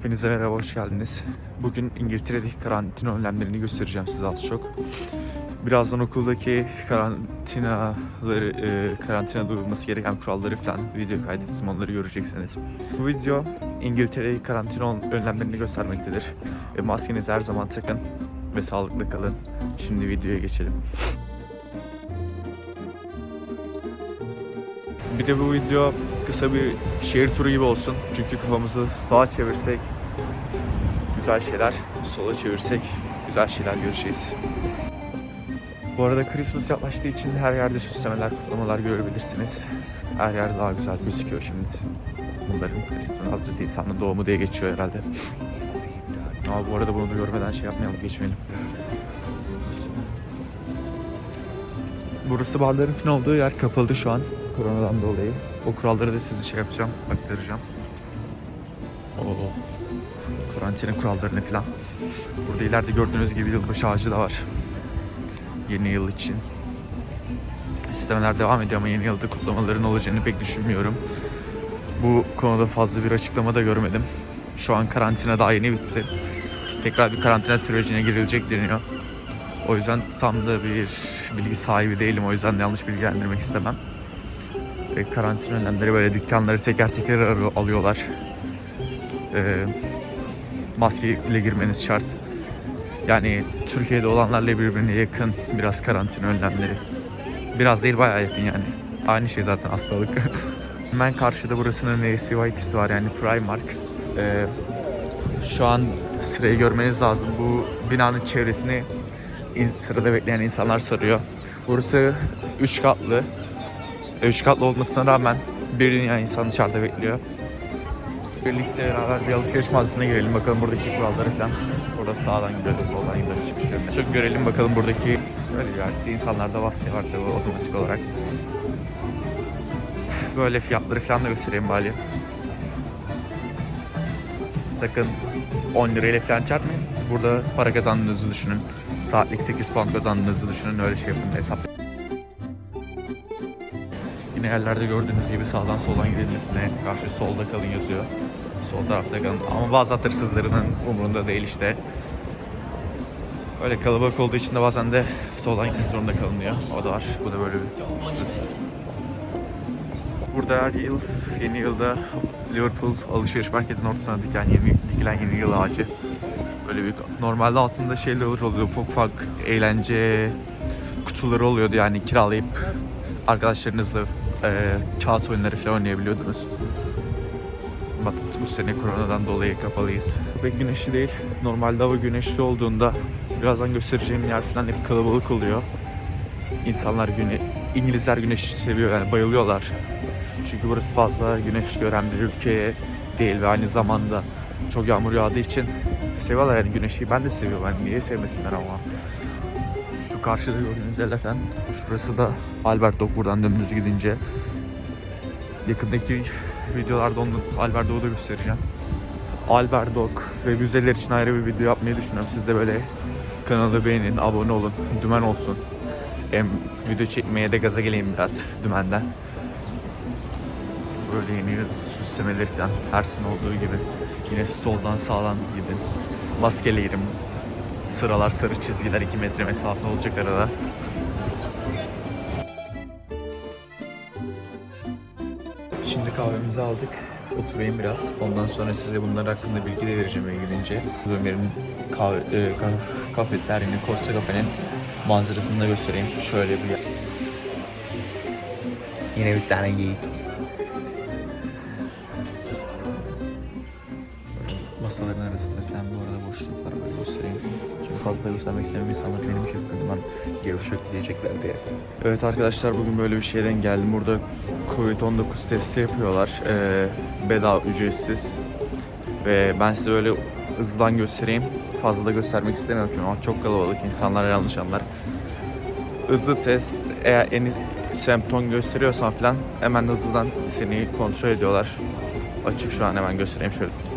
Hepinize merhaba, hoş geldiniz. Bugün İngiltere'deki karantina önlemlerini göstereceğim size az çok. Birazdan okuldaki karantinaları, e, karantinada uyulması gereken kuralları falan video kaydettim, onları göreceksiniz. Bu video İngiltere'deki karantina önlemlerini göstermektedir. E, maskenizi her zaman takın ve sağlıklı kalın. Şimdi videoya geçelim. Bir de bu video kısa bir şehir turu gibi olsun. Çünkü kafamızı sağa çevirsek güzel şeyler, sola çevirsek güzel şeyler göreceğiz. Bu arada Christmas yaklaştığı için her yerde süslemeler, kutlamalar görebilirsiniz. Her yer daha güzel gözüküyor şimdi. Bunların Christmas Hazreti İsa'nın doğumu diye geçiyor herhalde. Ama bu arada bunu görmeden şey yapmayalım, geçmeyelim. Burası barların falan olduğu yer kapalı şu an koronadan dolayı. O kuralları da size şey yapacağım, aktaracağım. O karantina kurallarını falan. Burada ileride gördüğünüz gibi yılbaşı ağacı da var. Yeni yıl için. İstemeler devam ediyor ama yeni yılda kutlamaların olacağını pek düşünmüyorum. Bu konuda fazla bir açıklama da görmedim. Şu an karantina daha yeni bitti. Tekrar bir karantina sürecine girilecek deniyor. O yüzden tam da bir bilgi sahibi değilim. O yüzden de yanlış bilgilendirmek istemem. Ve karantina önlemleri böyle dükkanları teker teker ar- alıyorlar. Ee, maske ile girmeniz şart. Yani Türkiye'de olanlarla birbirine yakın biraz karantina önlemleri. Biraz değil bayağı yakın yani. Aynı şey zaten hastalık. Hemen karşıda burasının NCY'si var yani Primark. Ee, şu an sırayı görmeniz lazım. Bu binanın çevresini in- sırada bekleyen insanlar soruyor. Burası 3 katlı. 3 katlı olmasına rağmen bir dünya insan dışarıda bekliyor. Birlikte beraber bir alışveriş mağazasına girelim bakalım buradaki kuralları falan. Burada sağdan gidiyoruz, soldan gidiyoruz, çıkış yok. Çok görelim bakalım buradaki böyle bir. İnsanlarda maske var tabii otomatik olarak. Böyle fiyatları falan da göstereyim bari. Sakın 10 lirayla falan çarpmayın. Burada para kazandığınızı düşünün. Saatlik 8 pound kazandığınızı düşünün. Öyle şey yapın hesap. Yine yerlerde gördüğünüz gibi sağdan soldan gidilmesine karşı solda kalın yazıyor. Sol tarafta kalın. Ama bazı at hırsızlarının umurunda değil işte. Öyle kalabalık olduğu için de bazen de soldan gitmek zorunda kalınıyor. O da var. Bu da böyle bir husus. Burada her yıl yeni yılda Liverpool alışveriş merkezinin ortasına diken yeni, dikilen yeni yıl ağacı. Böyle bir normalde altında şeyler oluyor ufak ufak eğlence kutuları oluyordu yani kiralayıp arkadaşlarınızla e, kağıt oyunları falan oynayabiliyordunuz. Bak bu sene koronadan dolayı kapalıyız. Pek güneşli değil. Normalde hava güneşli olduğunda birazdan göstereceğim yer falan hep kalabalık oluyor. İnsanlar güne İngilizler güneşi seviyor yani bayılıyorlar. Çünkü burası fazla güneş gören bir ülke değil ve aynı zamanda çok yağmur yağdığı için seviyorlar yani güneşi. Ben de seviyorum yani niye sevmesinler ama. Karşıda gördüğünüz yer efendim. Şurası da Albert Dock buradan dümdüz gidince. Yakındaki videolarda onu Albert Dock'u da göstereceğim. Albert Dock ve müzeler için ayrı bir video yapmayı düşünüyorum. Siz de böyle kanalı beğenin, abone olun, dümen olsun. Hem video çekmeye de gaza geleyim biraz dümenden. Böyle yeni süslemeleri falan her sene olduğu gibi. Yine soldan sağdan gidin. Maskeli girin. Sıralar sarı çizgiler 2 metre mesafe olacak arada. Şimdi kahvemizi aldık. Oturayım biraz. Ondan sonra size bunlar hakkında bilgi de vereceğim eve gidince. Ömer'in kahve, e, kaf- kafesi, her yerinin Costa Cafe'nin manzarasını da göstereyim. Şöyle bir Yine bir tane geyik. Masaların arasında falan bu arada boşluk böyle göstereyim. Çünkü fazla göstermek istemiyorum insanlar benim şıkkımdan gevşek diyecekler diye. Evet arkadaşlar bugün böyle bir şeyden geldim. Burada Covid-19 testi yapıyorlar. Ee, bedava ücretsiz. Ve ben size böyle hızlıdan göstereyim. Fazla da göstermek istemiyorum çünkü çok kalabalık. insanlar yanlış anlar. Hızlı test eğer en semptom gösteriyorsan falan hemen hızlıdan seni kontrol ediyorlar. Açık şu an hemen göstereyim şöyle.